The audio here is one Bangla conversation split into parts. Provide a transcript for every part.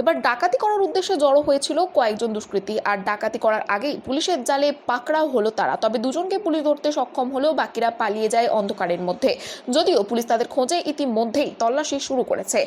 এবার ডাকাতি করার উদ্দেশ্যে জড়ো হয়েছিল কয়েকজন দুষ্কৃতী, আর ডাকাতি করার আগেই পুলিশের জালে পাকড়াও হলো তারা। তবে দুজনকে পুলিশ ধরতে সক্ষম হলেও বাকিরা পালিয়ে যায় অন্ধকারের মধ্যে। যদিও পুলিশ তাদের খোঁজে ইতিমধ্যেই তল্লাশি শুরু করেছে।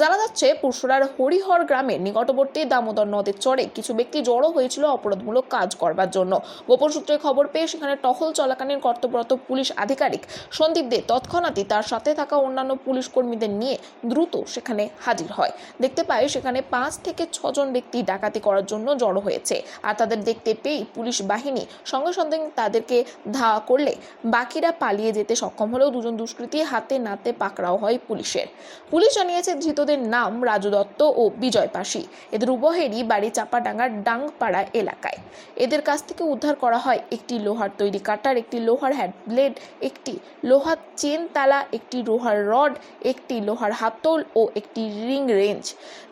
জানা যাচ্ছে, পুরসুরার হরিহর গ্রামের নিকটবর্তী দামোদর নদের চরে কিছু ব্যক্তি জড়ো হয়েছিল অপরাধমূলক কাজ করবার জন্য। গোপন সূত্রে খবর পেয়ে সেখানে টহল চলাকালীন কর্তব্যরত পুলিশ আধিকারিক সন্দীপ দে তৎক্ষণাৎই তার সাথে থাকা অন্যান্য পুলিশ কর্মীদের নিয়ে দ্রুত সেখানে হাজির হয়। দেখতে পায়, সেখানে পাঁচ থেকে ছজন ব্যক্তি ডাকাতি করার জন্য জড়ো হয়েছে। আর তাদের দেখতে পেয়েই পুলিশ বাহিনী সঙ্গে সঙ্গে তাদেরকে ধাওয়া করলে বাকিরা পালিয়ে যেতে সক্ষম হলেও দুজন দুষ্কৃতী হাতে নাতে পাকড়াও হয় পুলিশের। পুলিশ জানিয়েছে ধৃতদের নাম রাজু দত্ত ও বিজয় পাশি। এদের উভয়েরই বাড়ি চাপাডাঙ্গার ডাংপাড়া এলাকায়। এদের কাছ থেকে উদ্ধার করা হয় একটি লোহার তৈরি কাটার, একটি লোহার হ্যান্ড ব্লেড, একটি লোহার চেন তালা, একটি লোহার রড, একটি লোহার হাতল ও একটি রিং রেঞ্জ।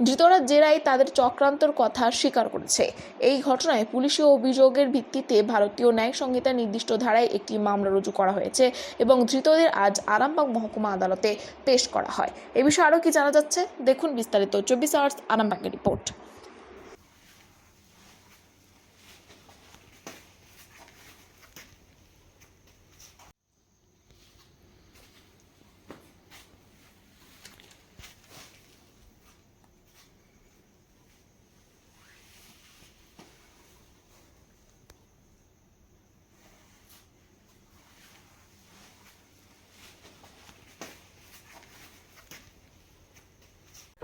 ধৃতরা জেরায় তাদের চক্রান্তর কথা স্বীকার করেছে। এই ঘটনায় পুলিশি অভিযোগের ভিত্তিতে ভারতীয় ন্যায় সংহিতার নির্দিষ্ট ধারায় একটি মামলা রুজু করা হয়েছে এবং ধৃতদের আজ আরামবাগ মহকুমা আদালতে পেশ করা হয়। এ বিষয়ে আরও কি জানা যাচ্ছে? দেখুন বিস্তারিত। চব্বিশ আওয়ার্স আরামবাগের রিপোর্ট।